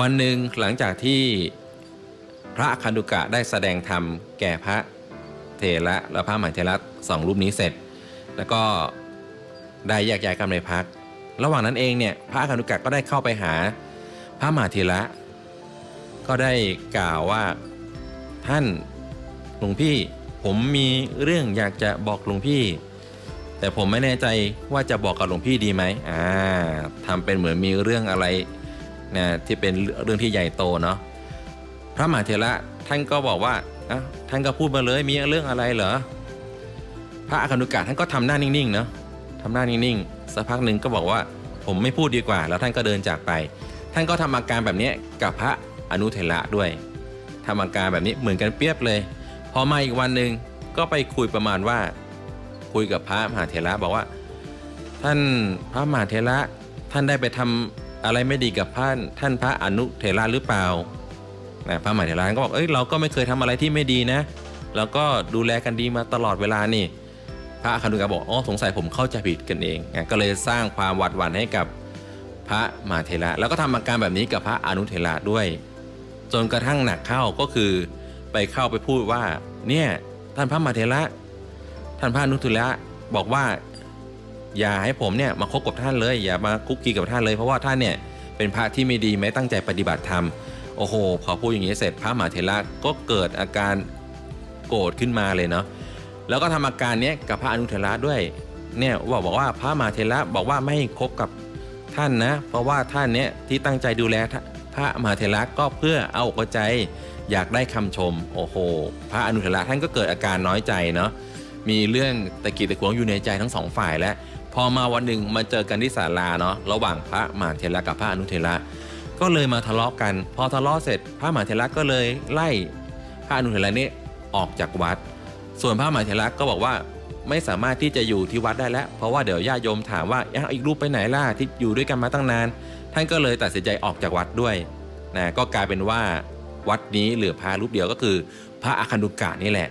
วันหนึ่งหลังจากที่พระคันตุกะได้แสดงธรรมแก่พระเถระและพระมหาเถระสองรูปนี้เสร็จ แล้วก็ได้แยกย้ายกันไปพัก ระหว่างนั้นเองเนี่ยพระคันตุกะก็ได้เข้าไปหาพระมหาเถระก็ได้กล่าวว่าท่านหลวงพี่ผมมีเรื่องอยากจะบอกหลวงพี่ แต่ผมไม่แน่ใจว่าจะบอกกับหลวงพี่ดีไหมอ่าทำเป็นเหมือนมีเรื่องอะไร นะที่เป็นเรื่องที่ใหญ่โตเนาะพระมหาเถระท่านก็บอกว่าอะท่านก็พูดมาเลยมีเรื่องอะไรเหรอพระอคันุกะท่านก็ทำหน้านิ่งๆเนาะทำหน้านิ่งๆสักพักหนึ่งก็บอกว่าผมไม่พูดดีกว่า แล้วท่านก็เดินจากไป ท่านก็ทำอาการแบบนี้กับพระอนุเถระด้วยทำอาการแบบนี้เหมือนกันเปรียบเลย พอมาอีกวันหนึ่งก็ไปคุยประมาณว่า คุยกับพระมหาเถระบอกว่า ท่านพระมหาเถระท่านได้ไปทำ อะไรไม่ดีกับท่านท่านพระอนุเถระหรือเปล่านะพระมหาเถระก็บอกเอ้ยเราก็ไม่เคยทำอะไรที่ไม่ดีนะเราก็ดูแลกันดีมาตลอดเวลานี่ พระอคันตุกะบอกอ๋อสงสัยผมเข้าใจผิดกันเองนะก็เลยสร้างความหวาดหวั่นให้กับพระมหาเถระแล้วก็ทำอาการแบบนี้กับพระอนุเถระด้วย จนกระทั่งหนักเข้าก็คือไปเข้าไปพูดว่าเนี่ยท่านพระมหาเถระท่านพระอนุเถระบอกว่า อย่าให้ผมเนี่ยมาคบกับท่านเลย อย่ามาคุกคีกับท่านเลยเพราะว่าท่านเนี่ยเป็นพระที่ไม่ดีไม่ตั้งใจปฏิบัติธรรมโอ้โหพอพูดอย่างนี้เสร็จพระมหาเถระก็เกิดอาการโกรธขึ้นมาเลยเนาะแล้วก็ทำอาการนี้กับพระอนุเถระด้วยเนี่ยบอกบอกว่าพระมหาเถระบอกว่าไม่คบกับท่านนะ เพราะว่าท่านเนี่ยที่ตั้งใจดูแลพระมหาเถระก็เพื่อเอาอกใจอยากได้คำชม โอ้โห พระอนุเถระท่านก็เกิดอาการน้อยใจเนาะ มีเรื่องตะกิดตะขวงอยู่ในใจทั้งสองฝ่ายแล้วพอมาวันหนึ่งมาเจอกันที่ศาลาเนาะระหว่างพระมหาเถระกับพระอนุเถระก็เลยมาทะเลาะกัน พอทะเลาะเสร็จ พระมหาเถระก็เลยไล่พระอนุเถระนี่ออกจากวัด ส่วนพระมหาเถระก็บอกว่าไม่สามารถที่จะอยู่ที่วัดได้แล้ว เพราะว่าเดี๋ยวญาติโยมถามว่าอ,อีกรูปไปไหนล่ะที่อยู่ด้วยกันมาตั้งนาน ท่านก็เลยตัดสินใจออกจากวัดด้วยนะก็กลายเป็นว่าวัดนี้เหลือพระรูปเดียวก็คือ พระอาคันตุกะนี่แหละ